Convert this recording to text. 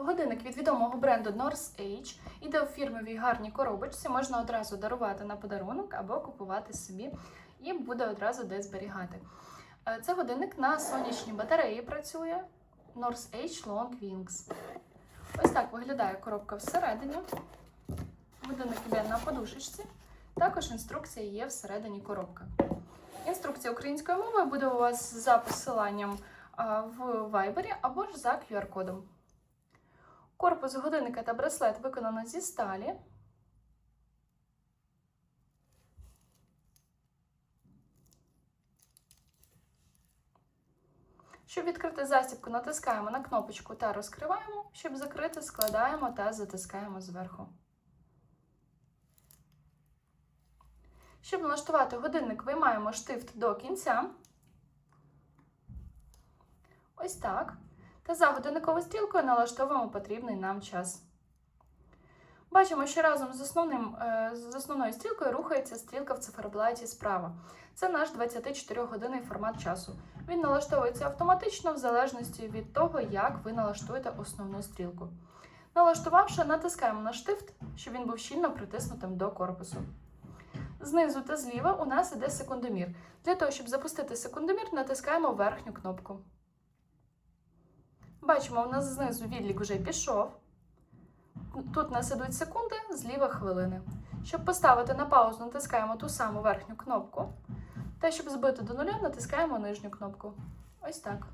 Годинник від відомого бренду North Age іде у фірмовій гарній коробочці, можна одразу дарувати на подарунок або купувати собі, і буде одразу де зберігати. Е, Це годинник на сонячній батареї працює North Age Long Wings. Ось так виглядає коробка всередині. Годинник іде на подушечці. Також інструкція є всередині коробки. Інструкція українською мовою буде у вас за посиланням в Viber або ж за QR-кодом. Корпус годинника та браслет виконано зі сталі. Щоб відкрити застібку, натискаємо на кнопочку та розкриваємо. Щоб закрити, складаємо та затискаємо зверху. Щоб налаштувати годинник, виймаємо штифт до кінця. Ось так. Та за годинниковою стрілкою налаштовуємо потрібний нам час. Бачимо, що разом з, основним, е, з основною стрілкою рухається стрілка в циферблаті справа. Це наш 24-годинний формат часу. Він налаштовується автоматично в залежності від того, як ви налаштуєте основну стрілку. Налаштувавши, натискаємо на штифт, щоб він був щільно притиснутим до корпусу. Знизу та зліва у нас іде секундомір. Для того, щоб запустити секундомір, натискаємо верхню кнопку. Бачимо, у нас знизу відлік вже пішов. Тут нас ідуть секунди, зліва хвилини. Щоб поставити на паузу, натискаємо ту саму верхню кнопку. Та щоб збити до нуля, натискаємо нижню кнопку. Ось так.